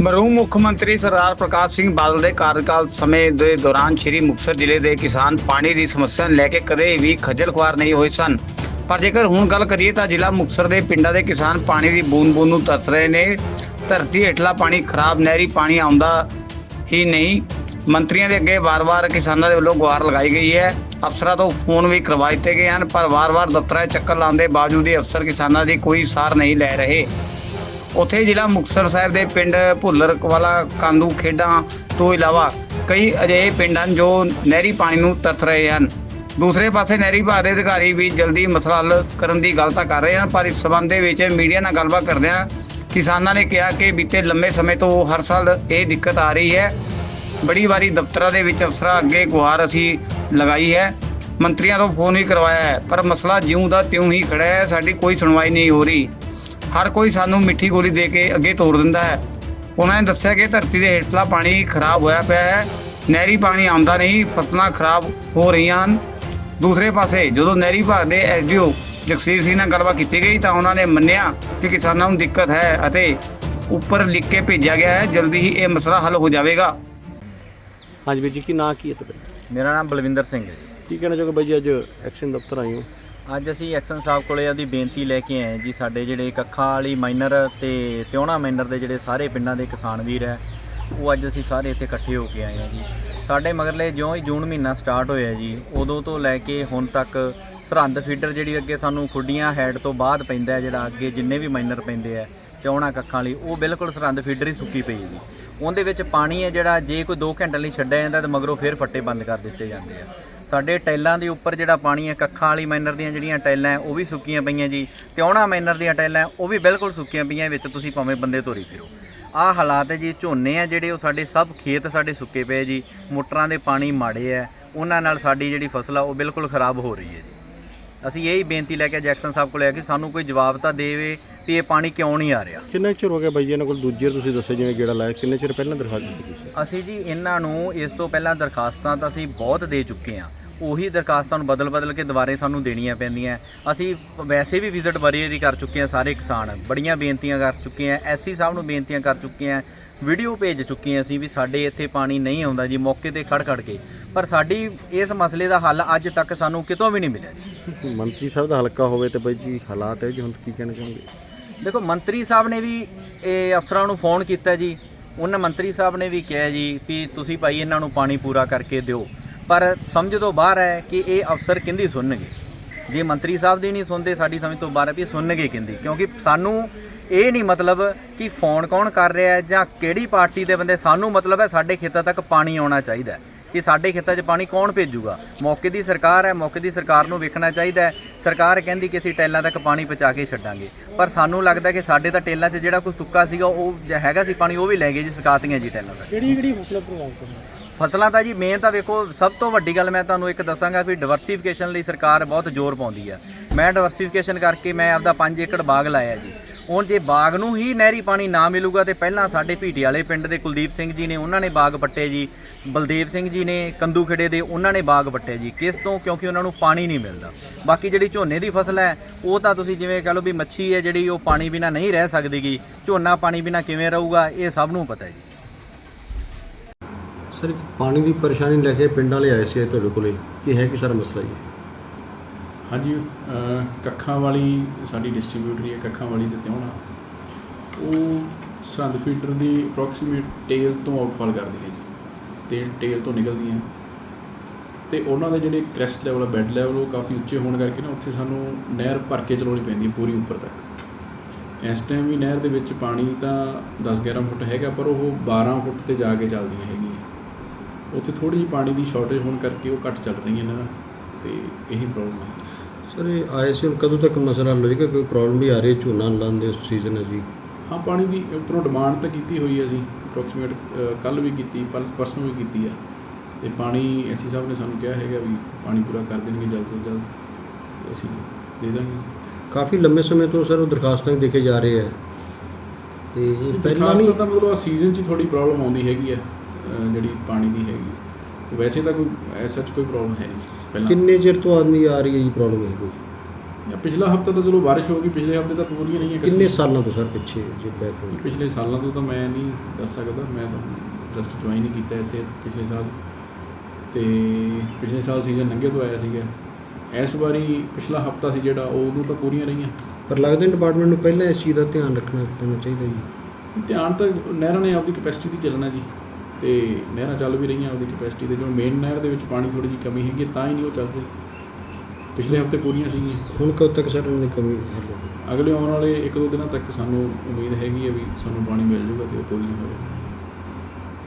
ਮਰਹੂਮ ਮੁੱਖ ਮੰਤਰੀ ਸਰਦਾਰ ਪ੍ਰਕਾਸ਼ ਸਿੰਘ ਬਾਦਲ ਦੇ ਕਾਰਜਕਾਲ ਸਮੇਂ ਦੇ ਦੌਰਾਨ ਸ੍ਰੀ ਮੁਕਤਸਰ ਜ਼ਿਲ੍ਹੇ ਦੇ ਕਿਸਾਨ ਪਾਣੀ ਦੀ ਸਮੱਸਿਆ ਨੂੰ ਲੈ ਕੇ ਕਦੇ ਵੀ ਖੱਜਲ ਖੁਆਰ ਨਹੀਂ ਹੋਏ ਸਨ। ਪਰ ਜੇਕਰ ਹੁਣ ਗੱਲ ਕਰੀਏ ਤਾਂ ਜ਼ਿਲ੍ਹਾ ਮੁਕਤਸਰ ਦੇ ਪਿੰਡਾਂ ਦੇ ਕਿਸਾਨ ਪਾਣੀ ਦੀ ਬੂੰਦ-ਬੂੰਦ ਨੂੰ ਤਰਸ ਰਹੇ ਨੇ। ਧਰਤੀ ਹੇਠਲਾ ਪਾਣੀ ਖਰਾਬ, ਨਹਿਰੀ ਪਾਣੀ ਆਉਂਦਾ ਹੀ ਨਹੀਂ। ਮੰਤਰੀਆਂ ਦੇ ਅੱਗੇ ਵਾਰ-ਵਾਰ ਕਿਸਾਨਾਂ ਦੇ ਵੱਲੋਂ ਗੁਹਾਰ ਲਗਾਈ ਗਈ ਹੈ। ਅਫਸਰਾਂ ਤੋਂ ਫੋਨ ਵੀ ਕਰਵਾ ਦਿੱਤੇ ਗਏ ਹਨ, ਪਰ ਵਾਰ-ਵਾਰ ਦਫ਼ਤਰਾਂ 'ਚ ਚੱਕਰ ਲਾਉਣ ਦੇ ਬਾਵਜੂਦ ਵੀ ਅਫਸਰ ਕਿਸਾਨਾਂ ਦੀ ਕੋਈ ਸਾਰ ਨਹੀਂ ਲੈ ਰਹੇ। ਉੱਥੇ ਜ਼ਿਲ੍ਹਾ ਮੁਕਤਸਰ ਸਾਹਿਬ ਦੇ ਪਿੰਡ ਭੁੱਲਰ ਵਾਲਾ ਕਾਂਦੂ, ਖੇਡਾਂ ਤੋਂ ਇਲਾਵਾ ਕਈ ਅਜਿਹੇ ਪਿੰਡ ਹਨ ਜੋ ਨਹਿਰੀ ਪਾਣੀ ਨੂੰ ਤਰਸ ਰਹੇ ਹਨ। ਦੂਸਰੇ ਪਾਸੇ ਨਹਿਰੀ ਵਿਭਾਗ ਦੇ ਅਧਿਕਾਰੀ ਵੀ ਜਲਦੀ ਮਸਲਾ ਹੱਲ ਕਰਨ ਦੀ ਗੱਲ ਤਾਂ ਕਰ ਰਹੇ ਹਨ, ਪਰ ਇਸ ਸਬੰਧ ਦੇ ਵਿੱਚ ਮੀਡੀਆ ਨਾਲ ਗੱਲਬਾਤ ਕਰਦਿਆਂ ਕਿਸਾਨਾਂ ਨੇ ਕਿਹਾ ਕਿ ਬੀਤੇ ਲੰਮੇ ਸਮੇਂ ਤੋਂ ਹਰ ਸਾਲ ਇਹ ਦਿੱਕਤ ਆ ਰਹੀ ਹੈ। ਬੜੀ ਵਾਰੀ ਦਫ਼ਤਰਾਂ ਦੇ ਵਿੱਚ ਅਫਸਰਾਂ ਅੱਗੇ ਗੁਹਾਰ ਅਸੀਂ ਲਗਾਈ ਹੈ। ਮੰਤਰੀਆਂ ਤੋਂ ਫੋਨ ਵੀ ਕਰਵਾਇਆ ਹੈ, ਪਰ ਮਸਲਾ ਜਿਉਂ ਦਾ ਤਿਉਂ ਹੀ ਖੜਾ ਹੈ, ਸਾਡੀ ਕੋਈ ਸੁਣਵਾਈ ਨਹੀਂ ਹੋ ਰਹੀ। ਹਰ ਕੋਈ ਸਾਨੂੰ ਮਿੱਠੀ ਗੋਲੀ ਦੇ ਕੇ ਅੱਗੇ ਤੋੜ ਦਿੰਦਾ ਹੈ। ਉਹਨਾਂ ਨੇ ਦੱਸਿਆ ਕਿ ਧਰਤੀ ਦੇ ਹੇਠਲਾ ਪਾਣੀ ਖਰਾਬ ਹੋਇਆ ਪਿਆ ਹੈ। ਨਹਿਰੀ ਪਾਣੀ ਆਉਂਦਾ ਨਹੀਂ ਫਸਲਾਂ ਖਰਾਬ ਹੋ ਰਹੀਆਂ ਹਨ। ਦੂਸਰੇ ਪਾਸੇ ਜਦੋਂ ਨਹਿਰੀ ਵਿਭਾਗ ਦੇ ਐਸਡੀਓ ਜਗਸੀਰ ਸਿੰਘ ਨਾਲ ਗੱਲਬਾਤ ਕੀਤੀ ਗਈ ਤਾਂ ਉਹਨਾਂ ਨੇ ਮੰਨਿਆ ਕਿ ਕਿਸਾਨਾਂ ਨੂੰ ਦਿੱਕਤ ਹੈ ਅਤੇ ਉੱਪਰ ਲਿਖ ਕੇ ਭੇਜਿਆ ਗਿਆ ਹੈ ਜਲਦੀ ਹੀ ਇਹ ਮਸਲਾ ਹੱਲ ਹੋ ਜਾਵੇਗਾ। ਹਾਂਜੀ ਵੀਰ ਜੀ ਕੀ ਨਾਂ ਕੀ ਹੈ ਤੁਹਾਡਾ? ਮੇਰਾ ਨਾਮ ਬਲਵਿੰਦਰ ਸਿੰਘ ਹੈ ਜੀ। ਕੀ ਕਹਿਣਾ ਚਾਹੋਗੇ ਬਾਈ ਜੀ ਅੱਜ ਐਕਸ਼ਨ ਦਫ਼ਤਰ ਆਏ ਹੋ? ਅੱਜ ਅਸੀਂ ਐਕਸ਼ਨ ਸਾਹਿਬ ਕੋਲੇ ਉਹਦੀ ਬੇਨਤੀ ਲੈ ਕੇ ਆਏ ਜੀ, ਸਾਡੇ ਜਿਹੜੇ ਕੱਖਾਂ ਵਾਲੀ ਮਾਈਨਰ ਤੇ ਤਿਉਣਾ ਮਾਈਨਰ ਦੇ ਜਿਹੜੇ ਸਾਰੇ ਪਿੰਡਾਂ ਦੇ ਕਿਸਾਨ ਵੀਰ ਹੈ, ਉਹ ਅੱਜ ਅਸੀਂ ਸਾਰੇ ਇੱਥੇ ਇਕੱਠੇ ਹੋ ਕੇ ਆਏ ਹਾਂ ਜੀ। ਸਾਡੇ ਮਗਰਲੇ ਜਿਉਂ ਹੀ ਜੂਨ ਮਹੀਨਾ ਸਟਾਰਟ ਹੋਇਆ ਜੀ, ਉਦੋਂ ਤੋਂ ਲੈ ਕੇ ਹੁਣ ਤੱਕ ਸਰਹੰਦ ਫੀਡਰ ਜਿਹੜੀ ਅੱਗੇ ਸਾਨੂੰ ਖੁੱਡੀਆਂ ਹੈਡ ਤੋਂ ਬਾਅਦ ਪੈਂਦਾ ਹੈ, ਜਿਹੜਾ ਅੱਗੇ ਜਿੰਨੇ ਵੀ ਮਾਈਨਰ ਪੈਂਦੇ ਆ ਚੌਣਾ ਕੱਖਾਂ ਲਈ ਉਹ ਬਿਲਕੁਲ ਸਰਹੰਦ ਫੀਡਰ ਹੀ ਸੁੱਕੀ ਪਈ ਜੀ। ਉਹਦੇ ਵਿੱਚ ਪਾਣੀ ਹੈ ਜਿਹੜਾ, ਜੇ ਕੋਈ 2 ਘੰਟੇ ਲਈ ਛੱਡਿਆ ਜਾਂਦਾ ਤਾਂ ਮਗਰੋਂ ਫੇਰ ਫੱਟੇ ਬੰਦ ਕਰ ਦਿੱਤੇ ਜਾਂਦੇ ਆ। ਸਾਡੇ ਟੈਲਾਂ ਦੇ ਉੱਪਰ ਜਿਹੜਾ ਪਾਣੀ ਹੈ ਕੱਖਾਂ ਵਾਲੀ ਮਾਈਨਰ ਦੀਆਂ ਜਿਹੜੀਆਂ ਟੈਲਾਂ ਹੈ, ਉਹ ਵੀ ਸੁੱਕੀਆਂ ਪਈਆਂ ਜੀ। ਤਿਉਣਾ ਮਾਈਨਰ ਦੀਆਂ ਟੈਲਾਂ ਹੈ, ਉਹ ਵੀ ਬਿਲਕੁਲ ਸੁੱਕੀਆਂ ਪਈਆਂ ਵਿੱਚ ਤੁਸੀਂ ਭਾਵੇਂ ਬੰਦੇ ਧੋਰੀ ਫਿਰੋ। ਆਹ ਹਾਲਾਤ ਹੈ ਜੀ ਝੋਨੇ ਆ ਜਿਹੜੇ ਉਹ ਸਾਡੇ ਸਭ ਖੇਤ ਸਾਡੇ ਸੁੱਕੇ ਪਏ ਜੀ। ਮੋਟਰਾਂ ਦੇ ਪਾਣੀ ਮਾੜੇ ਹੈ ਉਹਨਾਂ ਨਾਲ ਸਾਡੀ ਜਿਹੜੀ ਫਸਲ ਆ ਉਹ ਬਿਲਕੁਲ ਖਰਾਬ ਹੋ ਰਹੀ ਹੈ ਜੀ। ਅਸੀਂ ਇਹੀ ਬੇਨਤੀ ਲੈ ਕੇ ਜੈਕਸਨ ਸਾਹਿਬ ਕੋਲ ਆਏ ਕਿ ਸਾਨੂੰ ਕੋਈ ਜਵਾਬ ਤਾਂ ਦੇਵੇ ਵੀ ਇਹ ਪਾਣੀ ਕਿਉਂ ਨਹੀਂ ਆ ਰਿਹਾ। ਕਿੰਨਾ ਚਿਰ ਹੋ ਗਿਆ ਬਾਈ ਜੀ ਇਹਨਾਂ ਕੋਲ ਦੂਜੀ ਤੁਸੀਂ ਦੱਸਿਆ ਜਿਵੇਂ ਗੇੜਾ ਲਾਇਆ ਕਿੰਨੇ ਚਿਰ ਪਹਿਲਾਂ ਦਰਖਾਸਤ ਦਿੱਤੀ ਤੁਸੀਂ ਅਸੀਂ ਜੀ ਇਹਨਾਂ ਨੂੰ ਇਸ ਤੋਂ ਪਹਿਲਾਂ ਦਰਖਾਸਤਾਂ ਤਾਂ ਅਸੀਂ ਬਹੁਤ ਦੇ ਚੁੱਕੇ ਹਾਂ। ਉਹੀ ਦਰਖਾਸਤਾਂ ਨੂੰ ਬਦਲ-ਬਦਲ ਕੇ ਦੁਬਾਰੇ ਸਾਨੂੰ ਦੇਣੀਆਂ ਪੈਂਦੀਆਂ। ਅਸੀਂ ਵੈਸੇ ਵੀ ਵਿਜ਼ਿਟ ਵਾਰੀ ਕਰ ਚੁੱਕੇ ਹਾਂ ਸਾਰੇ ਕਿਸਾਨ। ਬੜੀਆਂ ਬੇਨਤੀਆਂ ਕਰ ਚੁੱਕੇ ਹਾਂ ਐਸਸੀ ਸਾਹਿਬ ਨੂੰ ਬੇਨਤੀਆਂ ਕਰ ਚੁੱਕੇ ਹਾਂ। ਵੀਡੀਓ ਭੇਜ ਚੁੱਕੇ ਹਾਂ ਅਸੀਂ ਵੀ ਸਾਡੇ ਇੱਥੇ ਪਾਣੀ ਨਹੀਂ ਆਉਂਦਾ ਜੀ ਮੌਕੇ ਤੇ ਖੜ ਖੜ ਕੇ। ਪਰ ਸਾਡੀ ਇਸ ਮਸਲੇ ਦਾ ਹੱਲ ਅੱਜ ਤੱਕ ਸਾਨੂੰ ਕਿਤੋਂ ਵੀ ਨਹੀਂ ਮਿਲਿਆ ਜੀ। ਮੰਤਰੀ ਸਾਹਿਬ ਦਾ ਹਲਕਾ ਹੋਵੇ ਤੇ ਬਾਈ ਜੀ ਹਾਲਾਤ ਹੈ ਜੀ ਹੁਣ ਕੀ ਕਹਿਣਾ ਚਾਹੋਗੇ? ਦੇਖੋ ਮੰਤਰੀ ਸਾਹਿਬ ਨੇ ਵੀ ਇਹ ਅਫਸਰਾਂ ਨੂੰ ਫੋਨ ਕੀਤਾ ਜੀ। ਉਹਨਾਂ ਮੰਤਰੀ ਸਾਹਿਬ ਨੇ ਵੀ ਕਿਹਾ ਜੀ ਵੀ ਤੁਸੀਂ ਭਾਈ ਇਹਨਾਂ ਨੂੰ ਪਾਣੀ ਪੂਰਾ ਕਰਕੇ ਦਿਓ। ਪਰ ਸਮਝ ਤੋਂ ਬਾਹਰ ਹੈ ਕਿ ਇਹ ਅਫਸਰ ਕਿੰਦੀ ਸੁਣਨਗੇ? ਜੇ ਮੰਤਰੀ ਸਾਹਿਬ ਦੀ ਨਹੀਂ ਸੁਣਦੇ, ਸਾਡੀ ਸਮਝ ਤੋਂ ਬਾਹਰ ਹੈ ਵੀ ਸੁਣਨਗੇ ਕਿੰਦੀ। ਕਿਉਂਕਿ ਸਾਨੂੰ ਇਹ ਨਹੀਂ ਮਤਲਬ ਕਿ ਫੋਨ ਕੌਣ ਕਰ ਰਿਹਾ ਹੈ ਜਾਂ ਕਿਹੜੀ ਪਾਰਟੀ ਦੇ ਬੰਦੇ, ਸਾਨੂੰ ਮਤਲਬ ਹੈ ਸਾਡੇ ਖੇਤਾਂ ਤੱਕ ਪਾਣੀ ਆਉਣਾ ਚਾਹੀਦਾ ਹੈ। ਕਿ ਸਾਡੇ ਖੇਤਾਂ 'ਚ ਪਾਣੀ ਕੌਣ ਭੇਜੂਗਾ? ਮੌਕੇ ਦੀ ਸਰਕਾਰ ਹੈ, ਮੌਕੇ ਦੀ ਸਰਕਾਰ ਨੂੰ ਵੇਖਣਾ ਚਾਹੀਦਾ ਹੈ। ਸਰਕਾਰ ਕਹਿੰਦੀ ਕਿ ਅਸੀਂ ਟੈਲਾਂ ਤੱਕ ਪਾਣੀ ਪਹੁੰਚਾ ਕੇ ਛੱਡਾਂਗੇ। ਪਰ ਸਾਨੂੰ ਲੱਗਦਾ ਕਿ ਸਾਡੇ ਤਾਂ ਟੈਲਾਂ 'ਚ ਜਿਹੜਾ ਕੋਈ ਸੁੱਕਾ ਸੀਗਾ, ਉਹ ਜ- ਹੈਗਾ ਸੀ ਪਾਣੀ, ਉਹ ਵੀ ਲੈ ਗਏ ਜੀ, ਸਕਾਤੀਆਂ ਜੀ ਟੈਲਾਂ ਤੱਕ। ਕਿਹੜੀ ਕਿਹੜੀ ਫਸਲਾਂ ਪ੍ਰਭਾਵ ਕਰਨਾ ਫਸਲਾਂ ਤਾਂ ਜੀ ਮੇਨ ਤਾਂ ਵੇਖੋ ਸਭ ਤੋਂ ਵੱਡੀ ਗੱਲ ਮੈਂ ਤੁਹਾਨੂੰ ਇੱਕ ਦੱਸਾਂਗਾ ਕਿ ਡਿਵਰਸੀਫਿਕੇਸ਼ਨ ਲਈ ਸਰਕਾਰ ਬਹੁਤ ਜ਼ੋਰ ਪਾਉਂਦੀ ਆ। ਮੈਂ ਡਿਵਰਸੀਫਿਕੇਸ਼ਨ ਕਰਕੇ ਮੈਂ ਆਪਦਾ 5 ਏਕੜ ਬਾਗ ਲਾਇਆ ਜੀ। ਹੁਣ ਜੇ ਬਾਗ ਨੂੰ ਹੀ ਨਹਿਰੀ ਪਾਣੀ ਨਾ ਮਿਲੂਗਾ ਤੇ ਪਹਿਲਾਂ ਸਾਡੇ ਭੀਟੀ ਵਾਲੇ ਪਿੰਡ ਦੇ ਕੁਲਦੀਪ ਸਿੰਘ ਜੀ ਨੇ ਉਹਨਾਂ ਨੇ ਬਾਗ ਪੱਟੇ ਜੀ। ਬਲਦੇਵ ਸਿੰਘ ਜੀ ਨੇ ਕੰਦੂਖੇੜੇ ਦੇ ਉਹਨਾਂ ਨੇ ਬਾਗ ਪੱਟੇ ਜੀ। ਕਿਸ ਤੋਂ? ਕਿਉਂਕਿ ਉਹਨਾਂ ਨੂੰ ਪਾਣੀ ਨਹੀਂ ਮਿਲਦਾ। ਬਾਕੀ ਜਿਹੜੀ ਝੋਨੇ ਦੀ ਫਸਲ ਹੈ, ਉਹ ਤਾਂ ਤੁਸੀਂ ਜਿਵੇਂ ਕਹ ਲਓ ਵੀ ਮੱਛੀ ਹੈ ਜਿਹੜੀ, ਉਹ ਪਾਣੀ ਬਿਨਾ ਨਹੀਂ ਰਹਿ ਸਕਦੀਗੀ। ਝੋਨਾ ਪਾਣੀ ਬਿਨਾ ਕਿਵੇਂ ਰਹੂਗਾ, ਇਹ ਸਭ ਨੂੰ ਪਤਾ ਹੈ ਜੀ। ਸਰ, ਪਾਣੀ ਦੀ ਪਰੇਸ਼ਾਨੀ ਲੈ ਕੇ ਪਿੰਡਾਂ ਵਾਲੇ ਆਏ ਸੀ ਤੁਹਾਡੇ ਕੋਲੇ। ਕੀ ਹੈ ਕੀ ਸਾਰਾ ਮਸਲਾ ਜੀ? ਹਾਂਜੀ ਅਹ ਕੱਖਾਂ ਵਾਲੀ ਸਾਡੀ ਡਿਸਟ੍ਰੀਬਿਊਟਰੀ ਹੈ ਕੱਖਾਂ ਵਾਲੀ ਤੇ ਤਿਉਣਾ ਉਹ ਸਰਹੰਦ ਫੀਡਰ ਦੀ ਅਪਰੋਕਸੀਮੇਟ ਟੇਲ ਤੋਂ ਆਊਟਫਾਲ ਕਰਦੀ ਹੈ ਜੀ। ਤੇਲ ਟੇਲ ਤੋਂ ਨਿਕਲਦੀ ਹੈ ਤੇ ਉਹਨਾਂ ਦੇ ਜਿਹੜੇ ਕ੍ਰੈਸਟ ਲੈਵਲ ਬੈੱਡ ਲੈਵਲ ਉਹ ਕਾਫੀ ਉੱਚੇ ਹੋਣ ਕਰਕੇ ਨਾ ਉੱਥੇ ਸਾਨੂੰ ਨਹਿਰ ਭਰ ਕੇ ਚਲਾਉਣੀ ਪੈਂਦੀ ਹੈ ਪੂਰੀ ਉੱਪਰ ਤੱਕ। ਇਸ ਟਾਈਮ ਵੀ ਨਹਿਰ ਦੇ ਵਿੱਚ ਪਾਣੀ ਤਾਂ 10-11 ਫੁੱਟ ਹੈਗਾ, ਪਰ ਉਹ 12 ਫੁੱਟ ਤੇ ਜਾ ਕੇ ਚੱਲਦੀਆਂ ਹੈਗੀਆਂ। ਉੱਥੇ ਥੋੜੀ ਜਿਹੀ ਪਾਣੀ ਦੀ ਸ਼ਾਰਟੇਜ ਹੋਣ ਕਰਕੇ ਉਹ ਘੱਟ ਚੱਲ ਰਹੀਆਂ ਨੇ ਨਾ ਤੇ ਇਹੀ ਪ੍ਰੋਬਲਮ ਹੈ। ਸਰ ਇਹ ਆਏ ਸੀ ਹੁਣ ਕਦੋਂ ਤੱਕ ਮਸਲਾ ਹੱਲ ਕੋਈ ਪ੍ਰੋਬਲਮ ਵੀ ਆ ਰਹੀ ਹੈ ਝੋਨਾ ਲਾਉਣ ਦੇ ਸੀਜ਼ਨ ਹੈ ਜੀ? ਹਾਂ ਪਾਣੀ ਦੀ ਉੱਪਰੋਂ ਡਿਮਾਂਡ ਤਾਂ ਕੀਤੀ ਹੋਈ ਹੈ ਅਸੀਂ ਅਪਰੋਕਸੀਮੇਟ ਕੱਲ ਵੀ ਕੀਤੀ ਪਲ ਪਰਸੋਂ ਵੀ ਕੀਤੀ ਆ। ਤੇ ਪਾਣੀ ਐਸੀ ਸਾਹਿਬ ਨੇ ਸਾਨੂੰ ਕਿਹਾ ਹੈਗਾ ਵੀ ਪਾਣੀ ਪੂਰਾ ਕਰ ਦੇਣਗੇ ਜਲਦ ਤੋਂ ਜਲਦ ਅਸੀਂ ਦੇ ਦਾਂਗੇ। ਕਾਫੀ ਲੰਬੇ ਸਮੇਂ ਤੋਂ ਸਰ ਉਹ ਦਰਖਾਸਤਾਂ ਵੀ ਦੇਖੇ ਜਾ ਰਹੇ ਹੈ। ਤੇ ਇਹ ਪਹਿਲਾਂ ਨਹੀਂ ਤਾਂ ਮਤਲਬ ਸੀਜ਼ਨ 'ਚ ਥੋੜੀ ਪ੍ਰੋਬਲਮ ਆਉਂਦੀ ਹੈਗੀ ਆ ਜਿਹੜੀ ਪਾਣੀ ਦੀ ਹੈਗੀ। ਵੈਸੇ ਤਾਂ ਕੋਈ ਐਸਾ ਕੋਈ ਪ੍ਰੋਬਲਮ ਹੈ ਨਹੀਂ। ਪਹਿਲਾਂ ਕਿੰਨੇ ਚਿਰ ਤੋਂ ਆਉਂਦੀ ਆ ਰਹੀ ਹੈ ਜੀ ਪ੍ਰੋਬਲਮ ਇਹ? ਕੋਈ ਜਾਂ ਪਿਛਲਾ ਹਫਤਾ ਤਾਂ ਚਲੋ ਬਾਰਿਸ਼ ਹੋ ਗਈ ਪਿਛਲੇ ਹਫ਼ਤੇ ਤਾਂ ਪੂਰੀਆਂ ਰਹੀਆਂ ਕਿੰਨੇ ਕਿਸ- ਸਾਲਾਂ ਤੋਂ ਸਰ ਪਿੱਛੇ ਜੇ ਬੈਕ ਹੋ ਪਿਛਲੇ ਸਾਲਾਂ ਤੋਂ ਤਾਂ ਮੈਂ ਨਹੀਂ ਦੱਸ ਸਕਦਾ ਮੈਂ ਤਾਂ ਜਸਟ ਜੁਆਇਨ ਹੀ ਕੀਤਾ ਇੱਥੇ ਪਿਛਲੇ ਸਾਲ। ਤੇ ਪਿਛਲੇ ਸਾਲ ਸੀਜ਼ਨ ਲੰਘੇ ਤੋਂ ਆਇਆ ਸੀਗਾ। ਇਸ ਵਾਰੀ ਪਿਛਲਾ ਹਫਤਾ ਸੀ ਜਿਹੜਾ ਉਹ ਉਦੋਂ ਤਾਂ ਪੂਰੀਆਂ ਰਹੀਆਂ। ਪਰ ਲੱਗਦਾ ਡਿਪਾਰਟਮੈਂਟ ਨੂੰ ਪਹਿਲਾਂ ਇਸ ਚੀਜ਼ ਦਾ ਧਿਆਨ ਰੱਖਣਾ ਪੈਣਾ ਚਾਹੀਦਾ ਜੀ। ਧਿਆਨ ਤਾਂ ਨਹਿਰਾਂ ਨੇ ਆਪਦੀ ਕਪੈਸਿਟੀ ਦੀ ਚੱਲਣਾ ਜੀ। ਤੇ ਨਹਿਰਾਂ ਚੱਲ ਵੀ ਰਹੀਆਂ ਆਪਦੀ ਕਪੈਸਿਟੀ ਤੇ ਜੋ ਮੇਨ ਨਹਿਰ ਦੇ ਵਿੱਚ ਪਾਣੀ ਥੋੜੀ ਜਿਹੀ ਕਮੀ ਹੈਗੀ ਤਾਂ ਹੀ ਨਹੀਂ ਉਹ ਚੱਲ ਰਹੀ ਪਿਛਲੇ ਹਫ਼ਤੇ ਪੂਰੀਆਂ ਸੀਗੀਆਂ। ਹੁਣ ਕਦੋਂ ਤੱਕ ਸਰ ਉਹਨਾਂ ਦੀ ਕਮੀ? ਅਗਲੇ ਆਉਣ ਵਾਲੇ ਇੱਕ ਦੋ ਦਿਨਾਂ ਤੱਕ ਸਾਨੂੰ ਉਮੀਦ ਹੈਗੀ ਹੈ ਵੀ ਸਾਨੂੰ ਪਾਣੀ ਮਿਲ ਜਾਊਗਾ ਤੇ ਉਹ ਪੂਰੀਆਂ ਹੋ ਜਾਣਗੀਆਂ।